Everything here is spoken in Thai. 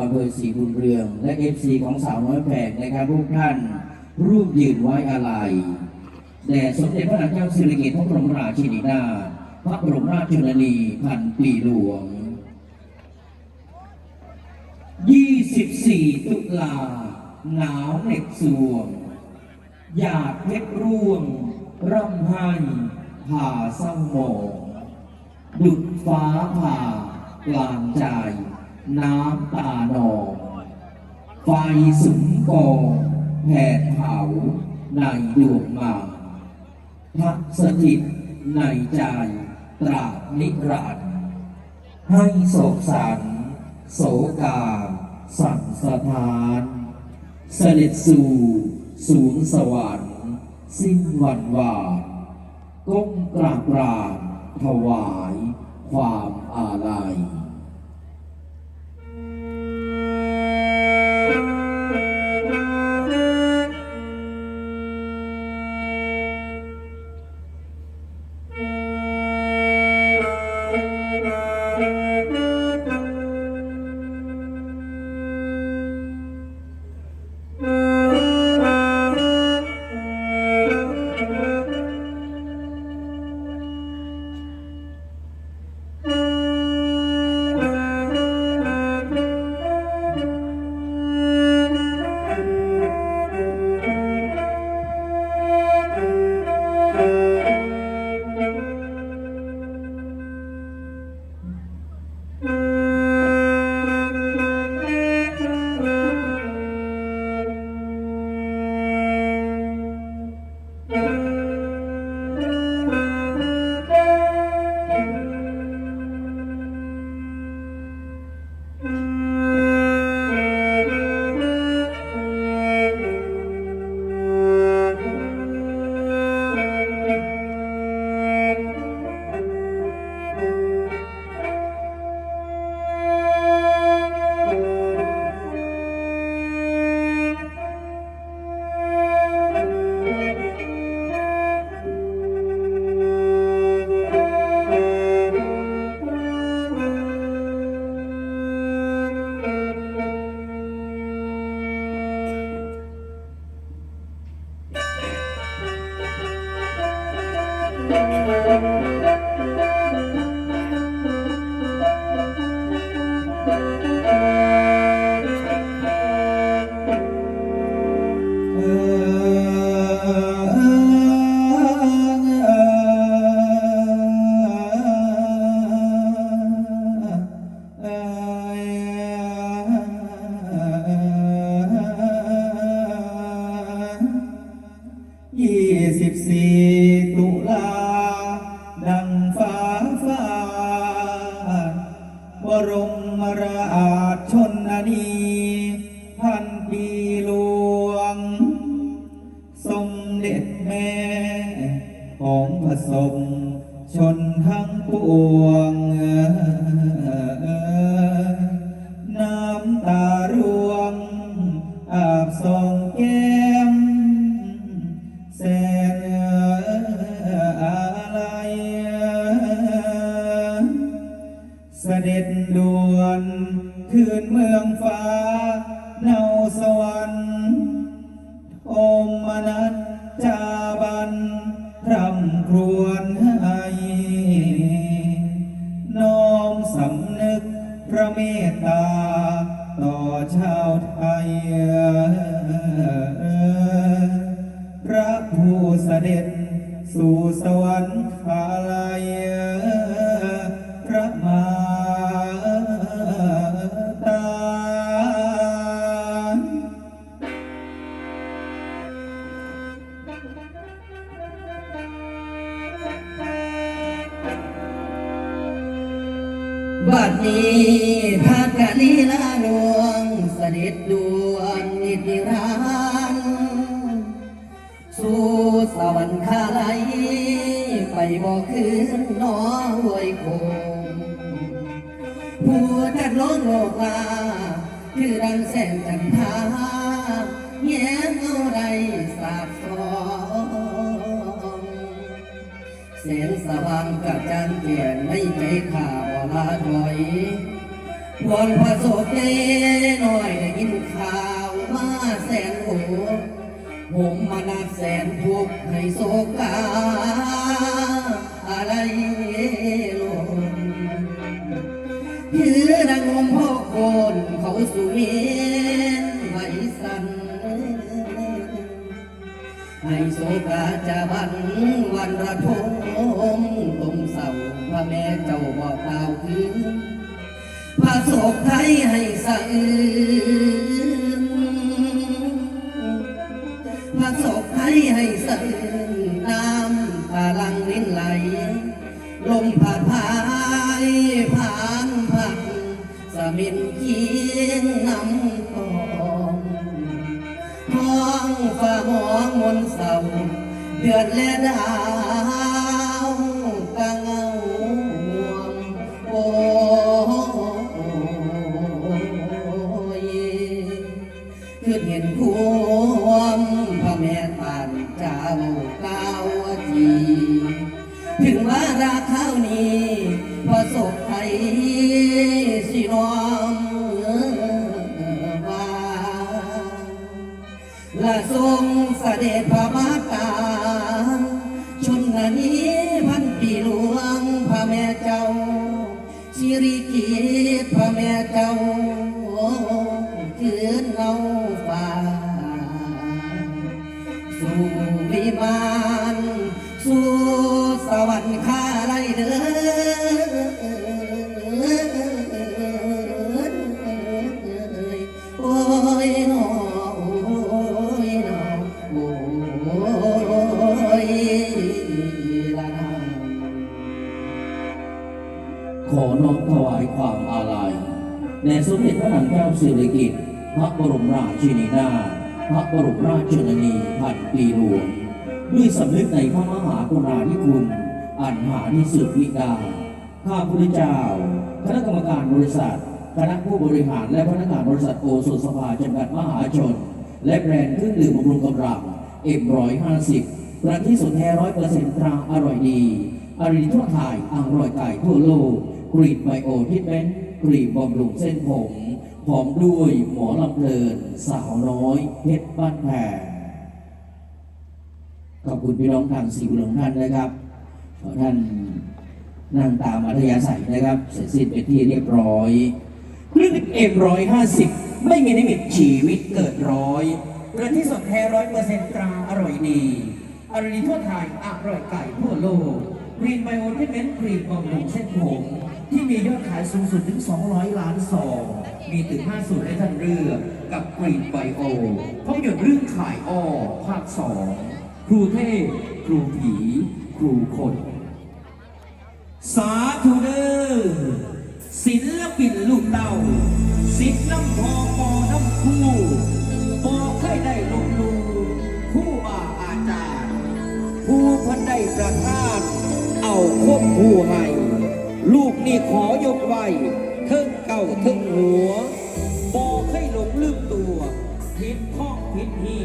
อำเภอศรีบุญเรือง และเอฟซีของสาวน้อยแพกนะครับทุกท่านรูปยืนไว้อาลัยแด่สมเด็จพระนางเจ้าสิริกิติ์พระบรมราชินีนาถพระบรมราชชนนีพันปีหลวง 24 ตุลา หนาวเหน็บสวง หยาดเพชรร่วง ร่ำไห้ผ่าเศร้าหมองดุดฟ้าผ่ากลางใจ น้ำตาหนองไฟสุมกองแผดเผาในดวงมาพักสถิตในใจตราบนิรันดร์ให้โศกสันโศกา สั่งสถานเสด็จสู่สูงสวรรค์สิ้นวันวานก้มกราบกรานถวายความอาลัย รมราชชนนีพันปีหลวง สมเด็จแม่ ของผสมชนทั้งปวง ฟ้าเนาสวรรค์อมมนัสจาบันรำครวญให้น้อมสำนึกพระเมตตา ต่อชาวไทย พระผู้เสด็จสู่สวรรคาลัย บัดนี้พระกะลีลาหลวงเสด็จดวนนิติรานสู่สวรรคาลัยไปบอกคืนน้องวยคงผู้จัดลกโลกลาคือดังแสงจันทาแย้มเอาใดสาดส่องแสงสว่างกับจานเกียนไม่ใจขาบ่ ลาถอยควรประสบเน่หน่อยได้ยินข่าวมาแสนโหผมมานาแสนทุกข์ให้โศกาอะไรลงถือดังงมพ่อโคนเขาสุเมนไว้สันให้โศกาจะบันวันระทม พระศกไทยให้สะอื้นน้ำตาลังลิ้นไหล ลมผ่าพายผานพัก สมินเคียงน้ำตองท้องฟ้าหมองมนเศร้าเดือนและดา ริกีพระแม่เจ้าคืนเอาฟ้าสู่วิมาน แด่สมเด็จพระนางเจ้าสิริกิติ์พระบรมราชินีนาถพระบรมราชชนนีพันปีหลวง ด้วยสำนึกในพระมหากรุณาธิคุณ อันหาที่สุดวิดาข้าพุทธเจ้า คณะกรรมการบริษัท คณะผู้บริหารและพนักงานบริษัทโอสุสภาจำกัดมหาชน และแบรนด์เครื่องดื่มบำรุงกำลังเอ็มร้อยห้าสิบประที่สุดแท้ร้อยเปอร์เซ็นต์ตราอร่อยดีอริทั่วไทยอร่อยไก่ทั่วโลกกรีดไบโอทิทเมนต์ กรีดบำรุงเส้นผมพร้อมด้วยหมอลำเพลินสาวน้อยเพชรบ้านแพงขอบคุณพี่น้องทางสี่บุญท่านนะครับท่านนั่งตามอัธยาศัยนะครับ เสร็จสิ้นเป็นที่เรียบร้อยเครื่องเอ็มร้อยห้าสิบไม่มีนิมิตชีวิตเกิดร้อยเรือนที่สดแท้ร้อยเปอร์เซ็นต์ตราอร่อยดีอร่อยดีทั่วไทยอร่อยไก่ทั่วโลกกรีนไบโอทิเมนต์กรีนบำรุงเส้นผม ที่มียอดขายสูงสุดถึง 200 ล้านซองมีถึง 5 สูตรให้ท่านเลือกกับกรีนไบโอภาพยนตร์เรื่องขายอ้อภาค 2 ครูเทพครูผี ครูคน สาธุเด้อศิลปินลูกเต้าสิทธิ์น้ำพอปอน้ำคู่ปอเคยได้ลงลูคู่ว่าอาจารย์ ผู้พันได้ประทาน เอาควบผู้ให้ ลูกนี่ขอยกไว้เทิงเก่าเทิงหัว บอให้หลงลืมตัว ผิดข้องผิดที่